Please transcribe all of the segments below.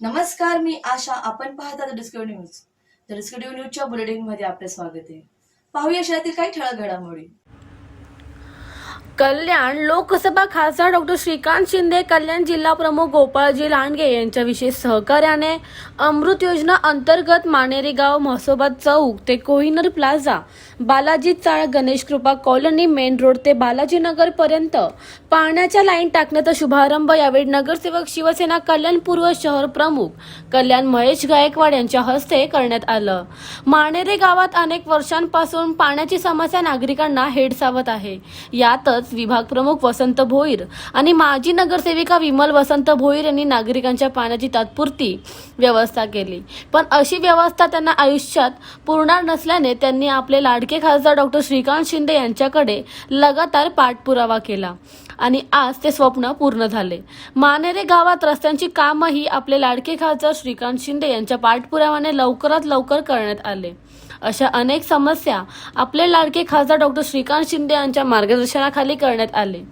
नमस्कार मी आशा. आपण पाहता द डिस्कवरी न्यूज तर डिस्कवरी न्यूजच्या बुलेटिनमध्ये आपले स्वागत आहे. पाहूया शहरातील काही ठळक घडामोडी. कल्याण लोकसभा खासदार डॉक्टर श्रीकांत शिंदे कल्याण जिल्हा प्रमुख गोपाळजी लांडगे यांच्या विशेष सहकार्याने अमृत योजना अंतर्गत मानेरी गाव म्हसोबा चौक ते कोहिनर प्लाझा बालाजी चाळ गणेश कृपा कॉलनी मेन रोड ते बालाजी नगर पर्यंत पाण्याच्या लाईन टाकण्याचा शुभारंभ यावेळी नगरसेवक शिवसेना कल्याण पूर्व शहर प्रमुख कल्याण महेश गायकवाड यांच्या हस्ते करण्यात आलं. मानेरे गावात अनेक वर्षांपासून पाण्याची समस्या नागरिकांना हेडसावत आहे. यातच विभाग प्रमुख वसंत भोईर आणि माजी नगरसेविका विमल वसंत भोईर यांनी नागरिकांच्या पाण्याची तात्पुरती व्यवस्था केली. पण अशी व्यवस्था त्यांना आयुष्यात पुरणार नसल्याने त्यांनी आपले लाडके खासदार डॉक्टर श्रीकांत शिंदे यांच्याकडे लगातार पाठपुरावा केला आणि आज ते स्वप्न पूर्ण झाले. मानेरे गावात रस्त्यांची कामही आपले लाडके खासदार श्रीकांत शिंदे यांच्या पाठपुराव्याने लवकरात लवकर करण्यात आले. अशा अनेक समस्या आपले लाडके खासदार डॉक्टर श्रीकांत शिंदे यांच्या मार्गदर्शनाखाली करण्यात आले.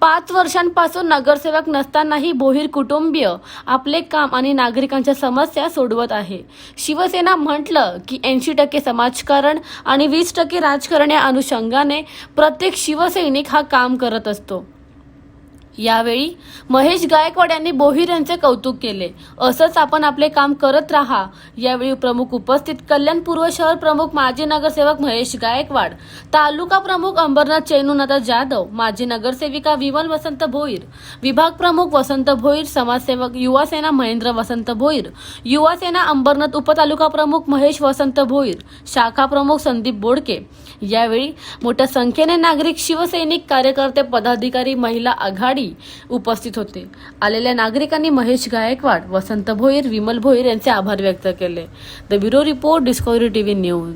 पाच वर्षांपासून नगरसेवक नसतानाही बोहीर कुटुंबीय आपले काम आणि नागरिकांच्या समस्या सोडवत आहे. शिवसेना म्हटलं की ऐंशी टक्के समाजकारण आणि वीस टक्के राजकारण या अनुषंगाने प्रत्येक शिवसैनिक हा काम करत असतो. यावेळी महेश गायकवाड यांनी बोहीर यांचे कौतुक केले. असंच आपण आपले काम करत राहा. यावेळी प्रमुख उपस्थित कल्याण पूर्व शहर प्रमुख माजी नगरसेवक महेश गायकवाड तालुका प्रमुख अंबरनाथ चैनुनाथा जाधव माजी नगरसेविका विमल वसंत भोईर विभाग प्रमुख वसंत भोईर समाजसेवक युवा सेना महेंद्र वसंत भोईर युवा सेना अंबरनाथ उपतालुका प्रमुख महेश वसंत भोईर शाखा प्रमुख संदीप बोडके. यावेळी मोठ्या संख्येने नागरिक शिवसैनिक कार्यकर्ते पदाधिकारी महिला आघाडी उपस्थित होते. आलेल्या नागरिकांनी महेश गायकवाड वसंत भोईर विमल भोईर यांचे आभार व्यक्त केले. The bureau report Discovery TV news.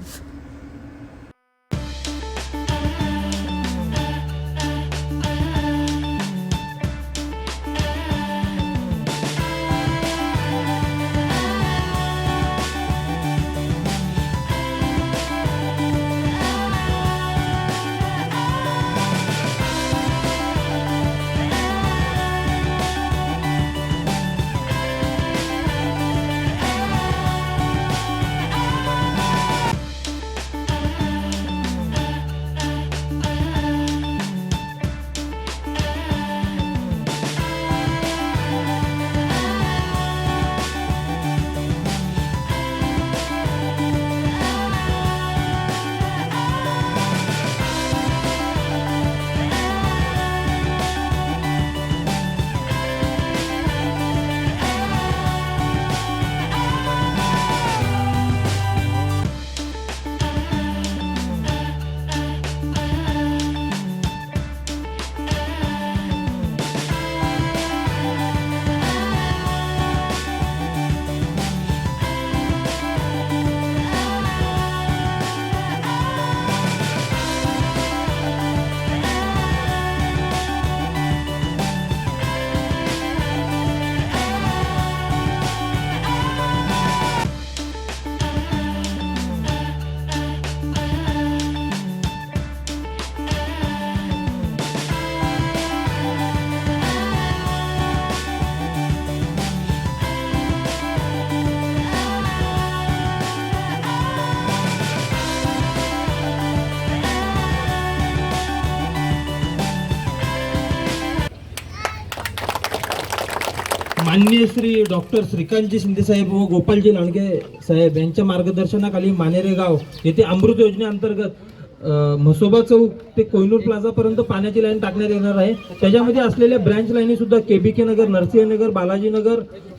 माननीय श्री डॉक्टर श्रीकांतजी शिंदे साहेब व गोपालजी लांडगे साहेब यांच्या मार्गदर्शनाखाली मानेरे गाव येथे अमृत योजनेअंतर्गत म्हसोबा चौक ते कोहिनूर प्लाझापर्यंत पाण्याची लाईन टाकण्यात येणार आहे. त्याच्यामध्ये असलेल्या ब्रँच लाईनी सुद्धा केबीके नगर नरसिंह नगर बालाजी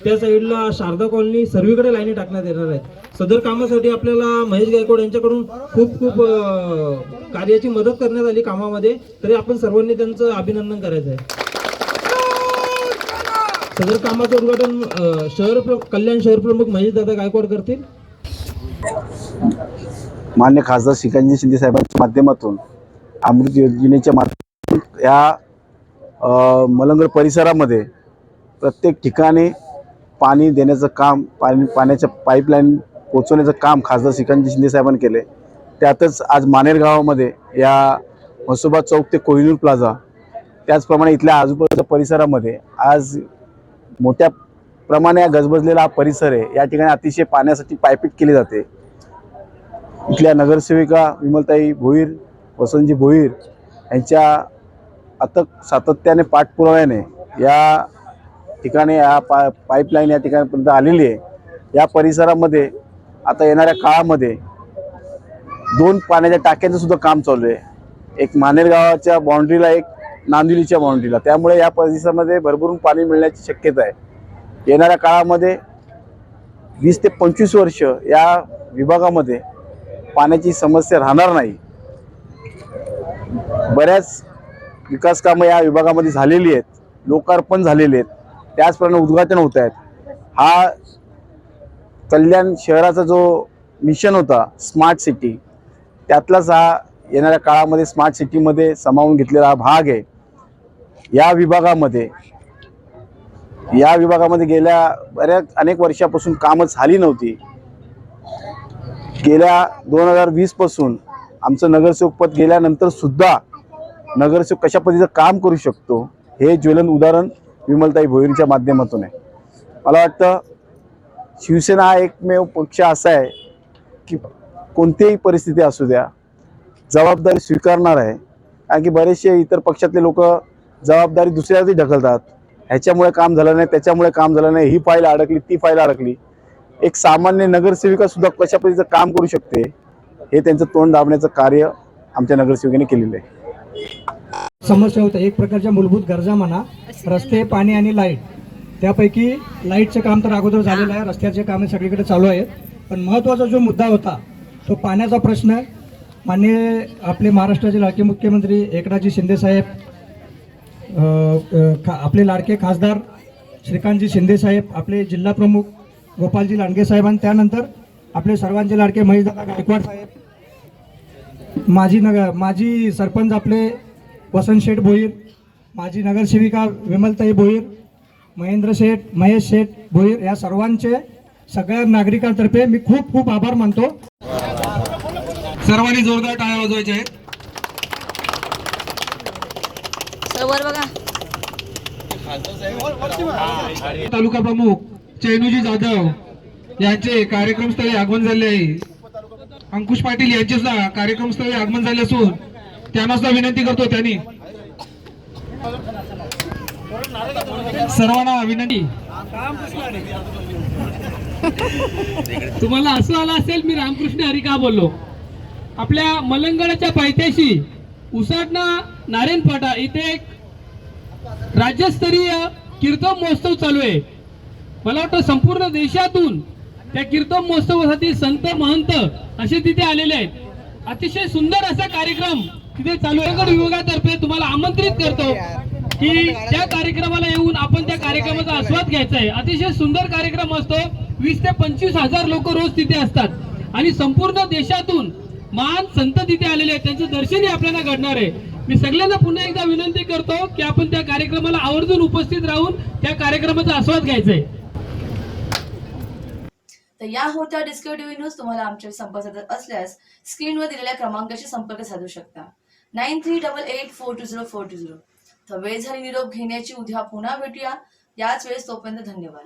त्या साईडला शारदा कॉलनी सर्वीकडे लाईनी टाकण्यात येणार आहेत सदर कामासाठी आपल्याला महेश गायकवाड यांच्याकडून खूप खूप कार्याची मदत करण्यात आली कामामध्ये. तरी आपण सर्वांनी त्यांचं अभिनंदन करायचं आहे. सदर कामाचं उद्घाटन शहर कल्याण शहर प्रमुख महेश दादा गायकवाड करतील. मान्य खासदार श्रीकांतजी शिंदे साहेबांच्या माध्यमातून अमृत योजनेच्या माध्यमातून या मलंगड परिसरामध्ये प्रत्येक ठिकाणी पाणी देण्याचं काम पाणी पाण्याच्या पाईपलाईन पोचवण्याचं काम खासदार श्रीकांतजी शिंदे साहेबांनी केले त्यातच आज मानेर गावामध्ये या म्हसोबा चौक ते कोहिनूर प्लाझा त्याचप्रमाणे इथल्या आजूबाजूच्या परिसरामध्ये आज मोठ्या प्रमाणे गजबजलेला हा परिसर आहे. या ठिकाणी अतिशय पाण्यासाठी पायपीट केली जाते. इथल्या नगरसेविका विमलताई भोईर वसंतजी भोईर यांच्या अथक सातत्याने पाठपुराव्याने या ठिकाणी या पा पाईपलाईन या ठिकाणीपर्यंत आलेली आहे. या परिसरामध्ये आता येणाऱ्या काळामध्ये दोन पाण्याच्या टाक्यांचं सुद्धा काम चालू आहे. एक मानेर गावाच्या बाउंड्रीला एक नांदिलीच्या बाउंड्रीला त्यामुळे या परिसरामध्ये भरभरून पाणी मिळण्याची शक्यता आहे. येणाऱ्या काळामध्ये वीस ते पंचवीस वर्ष या विभागामध्ये पाण्याची समस्या राहणार नाही. बऱ्याच विकास कामं या विभागामध्ये झालेली आहेत. लोकार्पण झालेले आहेत. त्याचप्रमाणे उद्घाटन होत आहेत. हा कल्याण शहराचा जो मिशन होता स्मार्ट सिटी त्यातलाच हा येणाऱ्या काळामध्ये स्मार्ट सिटीमध्ये सामावून घेतलेला हा भाग आहे. या विभागामध्ये या विभागामध्ये गेल्या बऱ्याच अनेक वर्षापासून कामं झाली नव्हती. गेल्या दोन हजार वीसपासून आमचं नगरसेवक पद गेल्यानंतर सुद्धा नगरसेवक कशा पद्धतीचं काम करू शकतो हे ज्वलन उदाहरण विमलताई भोईरच्या माध्यमातून आहे. मला वाटतं शिवसेना हा एकमेव पक्ष असा आहे की कोणतीही परिस्थिती असू द्या जबाबदारी स्वीकारणार आहे. कारण की बरेचसे इतर पक्षातले लोक जबाबदारी दुसऱ्यावरती ढकलतात. ह्याच्यामुळे काम झालं नाही त्याच्यामुळे काम झालं नाही ही फाईल अडकली ती फाईल अडकली. एक सामान्य नगरसेविका सुद्धा कशा पद्धतीचं काम करू शकते हे त्यांचं तोंड दाबण्याचं कार्य आमच्या नगरसेविकेने केलेलं आहे. समस्या होत्या. एक प्रकारच्या मूलभूत गरजा म्हणा रस्ते पाणी आणि लाइट. त्यापैकी लाईटचं काम तर अगोदर झालेलं आहे रस्त्याचे कामे सगळीकडे चालू आहेत. पण महत्त्वाचा जो मुद्दा होता तो पाण्याचा प्रश्न माननीय आपले महाराष्ट्राचे लाडके मुख्यमंत्री एकनाथजी शिंदेसाहेब खा- आपले लाडके खासदार श्रीकांतजी शिंदेसाहेब आपले जिल्हा प्रमुख गोपालजी लांडगे साहेब आणि त्यानंतर आपले सर्वांचे लाडके महेशदादा गायकवाड साहेब माजी नगर माजी सरपंच आपले वसंत शेठ भोईर माजी नगरसेविका विमलताई भोईर महेंद्र शेठ महेश शेठ भोईर या सर्वांचे सगळ्या नागरिकांतर्फे मी खूप खूप आभार मानतो. सर्वांनी जोरदार टाळ्या वाजवायचे आहेत. तालुका प्रमुख चैनूजी जाधव यांचे कार्यक्रमस्थळी आगमन झाले आहे. अंकुश पाटील यांचे सुद्धा कार्यक्रमस्थळी आगमन झाले असून त्यांना सुद्धा विनंती करतो त्यांनी सर्वांना विनंती. तुम्हाला असं आलं असेल मी रामकृष्ण हरी का बोललो? आपल्या मलंगणाच्या पायथ्याशी उसाटणा नारायणपाटा इथे एक राज्यस्तरीय कीर्तन महोत्सव चालू आहे. मला वाटतं संपूर्ण देशातून त्या कीर्तन महोत्सवासाठी संत महंत असे तिथे आलेले आहेत. अतिशय सुंदर असा कार्यक्रम तिथे चालू आहे. विभागातर्फे तुम्हाला आमंत्रित करतो की त्या कार्यक्रमाला येऊन आपण त्या कार्यक्रमाचा आस्वाद घ्यायचा आहे. अतिशय सुंदर कार्यक्रम असतो. वीस ते पंचवीस हजार लोक रोज तिथे असतात. आणि संपूर्ण देशातून महान संत तिथे आलेले आहेत. त्यांचं दर्शनही आपल्याला घडणार आहे. मी सगळ्यांना पुन्हा एकदा विनंती करतो की आपण त्या कार्यक्रमाला आवर्जून उपस्थित राहून त्या कार्यक्रमाचा आस्वाद घ्यायचा आहे तर या होत्या डिस्कवरी टीव्ही न्यूज तुम्हाला आमच्या संपर्क साधत असल्यास स्क्रीनवर दिलेल्या क्रमांकाशी संपर्क साधू शकता. Nine three double eight four two zero four two zero तर वेळ झाली निरोप घेण्याची उद्या पुन्हा भेटूया. याच वेळेस तोपर्यंत धन्यवाद.